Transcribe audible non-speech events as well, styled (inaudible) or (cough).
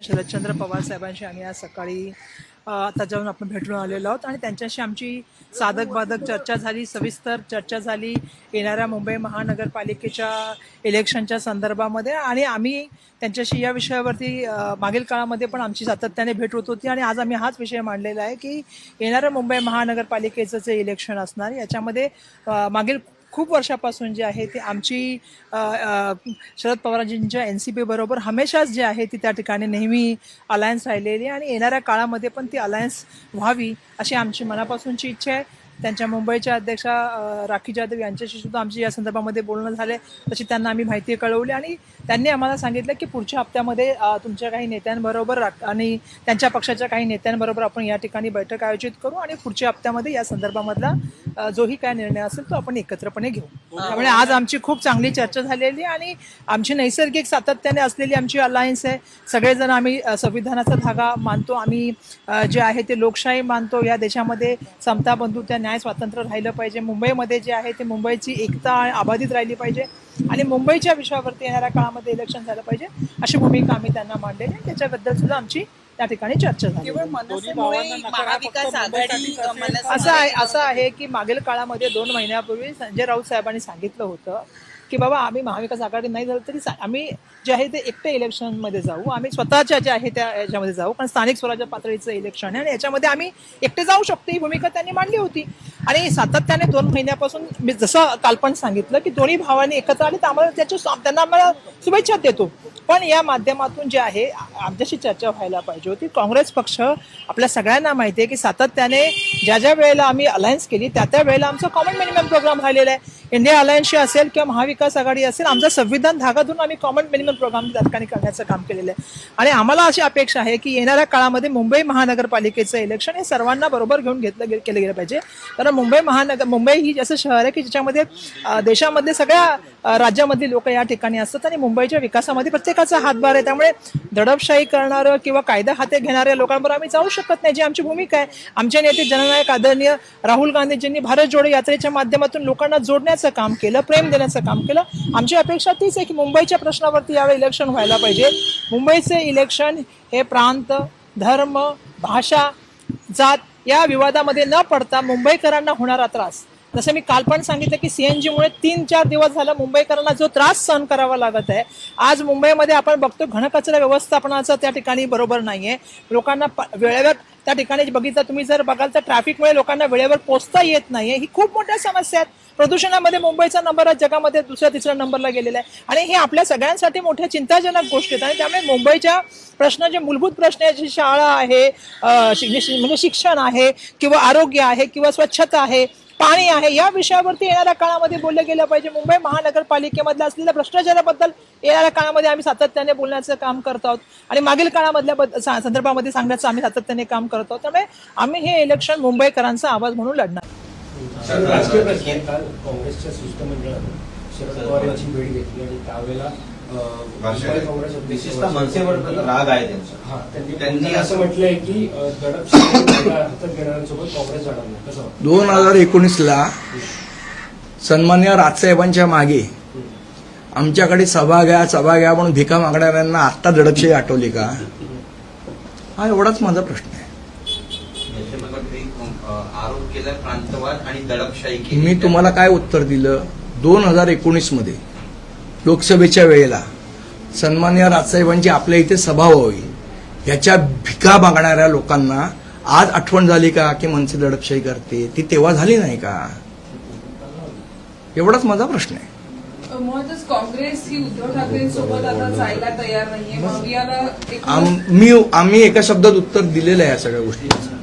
शरदचंद्र पवार साहेबांशी आम्ही आज सकाळी आता जाऊन आपण भेटून आलेलो आहोत आणि त्यांच्याशी आमची साधक बाधक चर्चा झाली सविस्तर चर्चा झाली येणाऱ्या मुंबई महानगरपालिकेच्या इलेक्शनच्या संदर्भामध्ये आणि आम्ही त्यांच्याशी या विषयावरती मागील काळामध्ये पण आमची सातत्याने भेट होत होती आणि आज आम्ही हाच विषय मांडलेला आहे की येणाऱ्या मुंबई महानगरपालिकेचं जे इलेक्शन असणार याच्यामध्ये मागील खूप वर्षापासून जे आहे ते आमची शरद पवारांजींच्या एन सी पीबरोबर हमेशाच जे आहे ती त्या ठिकाणी नेहमी अलायन्स राहिलेली आणि येणाऱ्या काळामध्ये पण ती अलायन्स व्हावी अशी आमची मनापासूनची इच्छा आहे. त्यांच्या मुंबईच्या अध्यक्षा राखी जाधव यांच्याशी सुद्धा आमची या संदर्भामध्ये बोलणं झाले तशी त्यांना आम्ही माहिती कळवली आणि त्यांनी आम्हाला सांगितलं की पुढच्या हप्त्यामध्ये तुमच्या काही नेत्यांबरोबर रा- आणि त्यांच्या पक्षाच्या काही नेत्यांबरोबर आपण या ठिकाणी बैठक आयोजित करू आणि पुढच्या हप्त्यामध्ये या संदर्भामधला जोही काय निर्णय असेल तो आपण एकत्रपणे घेऊ. त्यामुळे आज आमची खूप चांगली चर्चा झालेली आणि आमची नैसर्गिक सातत्याने असलेली आमची अलायन्स आहे. सगळेजण आम्ही संविधानाचा धागा मानतो. आम्ही जे आहे ते लोकशाही मानतो. या देशामध्ये समता बंधुत्व न्याय स्वातंत्र्य राहिलं पाहिजे. मुंबईमध्ये जे आहे ते मुंबईची एकता आणि अबाधित राहिली पाहिजे. आणि मुंबईच्या विषयावरती येणाऱ्या काळामध्ये इलेक्शन झालं पाहिजे. अशी भूमिका आम्ही त्यांना मांडलेली आहे. त्याच्याबद्दल सुद्धा आमची त्या ठिकाणी चर्चा झाली. केवळ मनसेमुळे महाविकास आघाडी मला असं आहे असं आहे की मागील काळामध्ये दोन महिन्यापूर्वी संजय राऊत साहेबांनी सांगितलं होतं की बाबा आम्ही महाविकास आघाडी नाही झालं तरी सा- आम्ही जे आहे ते एकटे इलेक्शनमध्ये जाऊ आम्ही स्वतःच्या जे आहे त्या याच्यामध्ये जाऊ कारण स्थानिक स्वराज्य पातळीचं इलेक्शन आहे आणि याच्यामध्ये आम्ही एकटे जाऊ शकतो ही भूमिका त्यांनी मांडली होती. आणि सातत्याने दोन महिन्यापासून मी जसं कालपण सांगितलं की दोन्ही भावांनी एकत्र आले तर आम्हाला त्याच्या त्यांना आम्हाला शुभेच्छा देतो. पण या माध्यमातून जे आहे आमच्याशी चर्चा व्हायला पाहिजे होती. काँग्रेस पक्ष आपल्या सगळ्यांना माहिती आहे की सातत्याने ज्या ज्या वेळेला आम्ही अलायन्स केली त्या त्या वेळेला आमचा कॉमन मिनिमम प्रोग्राम राहिलेला आहे. इंडिया अलायन्सशी असेल किंवा महाविकास आघाडी असेल आमचा संविधान धागा धरून आम्ही कॉमन मिनिमम प्रोग्राम त्या ठिकाणी करण्याचं काम केलेलं आहे. आणि आम्हाला अशी अपेक्षा आहे की येणाऱ्या काळामध्ये मुंबई महानगरपालिकेचं इलेक्शन हे सर्वांना बरोबर घेऊन घेतलं केलं गेलं पाहिजे. तर कारण मुंबई महानगर मुंबई ही असं शहर आहे की ज्याच्यामध्ये देशामध्ये देशामधले सगळ्या राज्यामधली लोक या ठिकाणी असतात आणि मुंबईच्या विकासामध्ये प्रत्येकाचा हातभार आहे. त्यामुळे दडपशाही करणारं किंवा कायदा हाते घेणाऱ्या लोकांवर आम्ही जाऊ शकत नाही. जी आमची भूमिका आहे आमचे नेते जननायक आदरणीय राहुल गांधीजींनी भारत जोडो यात्रेच्या माध्यमातून लोकांना जोडण्याचं काम केलं प्रेम देण्याचं काम केलं. आमची अपेक्षा तीच आहे की मुंबईच्या प्रश्नावरती यावेळी इलेक्शन व्हायला पाहिजे. मुंबईचे इलेक्शन हे प्रांत धर्म भाषा जात या विवादामध्ये न पडता मुंबईकरांना होणारा त्रास. जसं मी काल पण सांगितलं की सीएनजीमुळे तीन चार दिवस झाला मुंबईकरांना जो त्रास सहन करावा लागत आहे. आज मुंबईमध्ये आपण बघतो घनकचरा व्यवस्थापनाचं त्या ठिकाणी बरोबर नाही आहे लोकांना प- वेळेवर त्या ठिकाणी बघितलं तुम्ही जर बघाल तर ट्रॅफिकमुळे लोकांना वेळेवर पोचता येत नाहीये. ही खूप मोठ्या समस्या आहेत. प्रदूषणामध्ये मुंबईचा नंबर आज जगामध्ये दुसऱ्या तिसऱ्या नंबरला गेलेला आहे. आणि हे आपल्या सगळ्यांसाठी मोठ्या चिंताजनक गोष्टी आहेत आणि त्यामुळे मुंबईच्या प्रश्न जे मूलभूत प्रश्न आहे जी शाळा आहे म्हणजे शि- म्हणजे शिक्षण आहे किंवा आरोग्य आहे किंवा स्वच्छता आहे पाणी आहे. या विषयावरती येणाऱ्या काळामध्ये बोललं गेलं पाहिजे. मुंबई महानगरपालिकेमधल्या असलेल्या भ्रष्टाचाराबद्दल येणाऱ्या काळामध्ये आम्ही सातत्याने बोलण्याचं काम करत आहोत. आणि मागील काळामधल्या बद- संदर्भामध्ये सांगण्याचं आम्ही सातत्याने काम करत आहोत. त्यामुळे आम्ही हे इलेक्शन मुंबईकरांचा आवाज म्हणून लढणार. काँग्रेसच्या शिष्टमंडळाने शरद पवार यांची भेट घेतली आणि त्यावेळेला विशेषतः मनसेवर राग आहे त्यांचा. हा त्यांनी असं म्हटलंय की (coughs) काँग्रेस? दोन हजार एकोणीसला सन्मान्य राजसाहेबांच्या मागे आमच्याकडे सभा घ्या सभा घ्या म्हणून भिका मागणाऱ्यांना आत्ता दडपशाही आठवली का? हा एवढाच माझा प्रश्न आहे. आरोप केला प्रांतवाद आणि दडपशाही केली. मी तुम्हाला काय उत्तर दिलं? दोन हजार एकोणीसमध्ये लोकसभेच्या वेळेला सन्मान्य राजसाहेबांची आपल्या इथे सभा व्हावी याच्या भिका मागणाऱ्या लोकांना आज आठवण झाली का की मनसे दडपशाही करते? ती तेव्हा झाली नाही का? एवढाच माझा प्रश्न आहे. मुळातच काँग्रेस ही उद्धव ठाकरेंसोबत आता जायला तयार नाहीये. आम्ही एका शब्दात उत्तर दिलेलं आहे या सगळ्या गोष्टींचं.